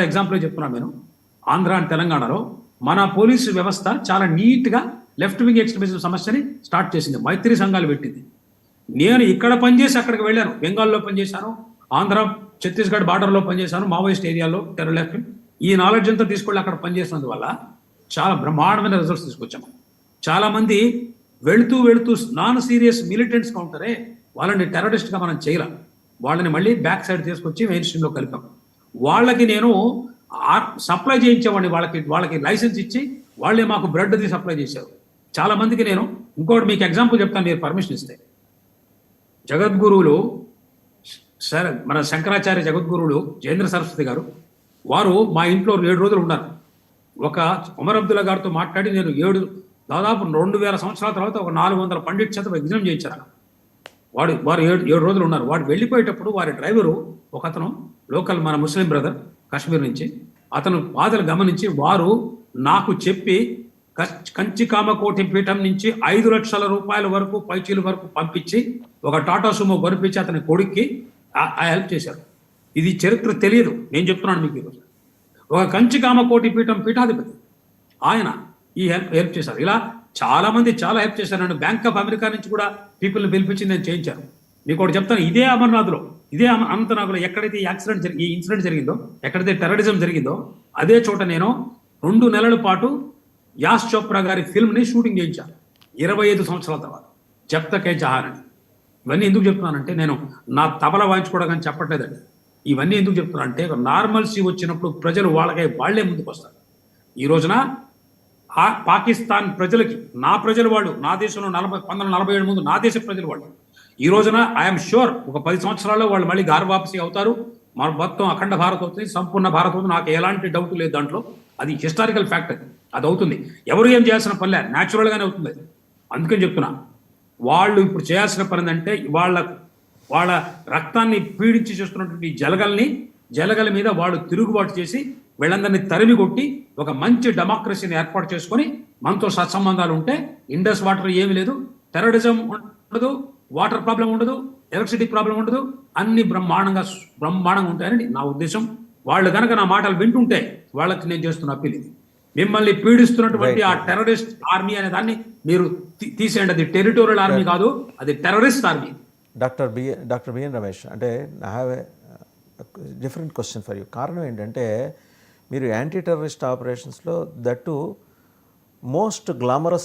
Example చెప్తున్నాను నేను. Andhra and తెలంగాణలో మన పోలీసు వ్యవస్థ చాలా నీట్గా లెఫ్ట్ వింగ్ ఎక్స్ట్రీమిజం సమస్యని స్టార్ట్ చేసింది. మైత్రి సంఘాలు పెట్టింది. నేను ఇక్కడ పనిచేసి అక్కడికి వెళ్ళాను. బెంగాల్లో పనిచేశాను ఆంధ్ర ఛత్తీస్గఢ్ బార్డర్లో పనిచేశాను మావోయిస్ట్ ఏరియాలో టెర్రర్ లెఫ్ట్ ఈ నాలెడ్జ్ అంతా తీసుకెళ్ళి అక్కడ పనిచేసినందువల్ల చాలా బ్రహ్మాండమైన రిజల్ట్స్ తీసుకొచ్చాము. చాలా మంది వెళుతూ వెళుతూ నాన్ సీరియస్ మిలిటెంట్స్ ఉంటారే వాళ్ళని టెర్రరిస్ట్గా మనం చేయలేం. వాళ్ళని మళ్ళీ బ్యాక్ సైడ్ తీసుకొచ్చి మెయిన్ స్ట్రీమ్లో కలిపాం. వాళ్ళకి నేను సప్లై చేయించేవాడిని వాళ్ళకి వాళ్ళకి లైసెన్స్ ఇచ్చి వాళ్ళే మాకు బ్రెడ్ అది సప్లై చేశారు. చాలా మందికి నేను ఇంకోటి మీకు ఎగ్జాంపుల్ చెప్తాను మీరు పర్మిషన్ ఇస్తే. జగద్గురువులు సరే మన శంకరాచార్య జగద్గురువులు జయేంద్ర సరస్వతి గారు వారు మా ఇంట్లో ఏడు రోజులు ఉన్నారు. ఒక ఉమర్ అబ్దుల్లా గారితో మాట్లాడి నేను ఏడు దాదాపు రెండు వేల సంవత్సరాల తర్వాత ఒక నాలుగు వందల పండిట్ చేత ఎగ్జామ్ చేయించారు వాడు వారు ఏడు ఏడు రోజులు ఉన్నారు. వాడు వెళ్ళిపోయేటప్పుడు వారి డ్రైవరు ఒక అతను లోకల్ మన ముస్లిం బ్రదర్ కాశ్మీర్ నుంచి. అతను బాధలు గమనించి వారు నాకు చెప్పి కచ్- కంచి కామకోటి పీఠం నుంచి ఐదు లక్షల రూపాయల వరకు పైచీల వరకు పంపించి ఒక టాటా సుమో కొనిపించి అతని కొడుక్కి ఆ- హెల్ప్ చేశారు. ఇది చరిత్ర తెలియదు. నేను చెప్తున్నాను మీకు ఈరోజు. ఒక కంచి కామకోటి పీఠం పీఠాధిపతి. ఆయన ఈ హెల్ప్ హెల్ప్ చేశారు. ఇలా చాలామంది చాలా హెల్ప్ చేశారు. నన్ను బ్యాంక్ ఆఫ్ అమెరికా నుంచి కూడా పీపుల్ని పిలిపించి నేను చేయించాను. మీకు ఒకటి చెప్తాను. ఇదే అమర్నాథ్లో ఇదే అమ- అనంతనాగ్లో ఎక్కడైతే ఈ యాక్సిడెంట్ జరిగి ఈ ఇన్సిడెంట్ జరిగిందో ఎక్కడైతే టెర్రరిజం జరిగిందో అదే చోట నేను రెండు నెలల పాటు యాస్ చోప్రా గారి ఫిల్మ్ని షూటింగ్ చేయించాను ఇరవై ఐదు సంవత్సరాల తర్వాత. జబ్ తక్ ఇవన్నీ ఎందుకు చెప్తున్నానంటే నేను నా తబల వాయించుకోవడం కానీ చెప్పట్లేదండి. ఇవన్నీ ఎందుకు చెప్తున్నా అంటే నార్మల్సీ వచ్చినప్పుడు ప్రజలు వాళ్ళకై వాళ్ళే ముందుకు వస్తారు. ఈ రోజున ఆ పాకిస్తాన్ ప్రజలకి నా ప్రజలు వాళ్ళు నా దేశంలో నలభై పంతొమ్మిది నలభై ఏడు ముందు నా దేశ ప్రజలు వాళ్ళు ఈ రోజున ఐఎమ్ షూర్ ఒక పది సంవత్సరాల్లో వాళ్ళు మళ్ళీ గార్వాపసి అవుతారు. మన మొత్తం అఖండ భారత్ అవుతుంది సంపూర్ణ భారత్ అవుతుంది నాకు ఎలాంటి డౌట్ లేదు దాంట్లో. అది హిస్టారికల్ ఫ్యాక్ట్ అది అవుతుంది. ఎవరు ఏం చేయాల్సిన పనిలే న్యాచురల్ గానే అవుతుంది అది. అందుకని చెప్తున్నా. వాళ్ళు ఇప్పుడు చేయాల్సిన పని ఏంటంటే వాళ్ళ వాళ్ళ రక్తాన్ని పీడించి చేస్తున్నటువంటి జలగల్ని జలగల మీద వాళ్ళు తిరుగుబాటు చేసి వీళ్ళందరినీ తరిమి కొట్టి ఒక మంచి డెమోక్రసీని ఏర్పాటు చేసుకొని మనతో సత్సంబంధాలు ఉంటే ఇండస్ వాటర్ ఏమీ లేదు. టెర్రరిజం ఉండదు. వాటర్ ప్రాబ్లం ఉండదు ఎలక్ట్రిసిటీ ప్రాబ్లం ఉండదు అన్ని బ్రహ్మాండంగా బ్రహ్మాండంగా ఉంటాయని నా ఉద్దేశం. వాళ్ళు కనుక నా మాటలు వింటుంటే వాళ్ళకి నేను చేస్తున్న అప్పీల్ ఇది. మిమ్మల్ని పీడిస్తున్నటువంటి ఆ టెర్రరిస్ట్ ఆర్మీ అనే దాన్ని మీరు తీసేయండి. అది టెరిటోరియల్ ఆర్మీ కాదు అది terrorist army. Doctor B doctor B N Ramesh అంటే I have a different question for you కారణం ఏంటంటే మీరు యాంటీ టెర్రరిస్ట్ ఆపరేషన్స్లో దట్టు మోస్ట్ గ్లామరస్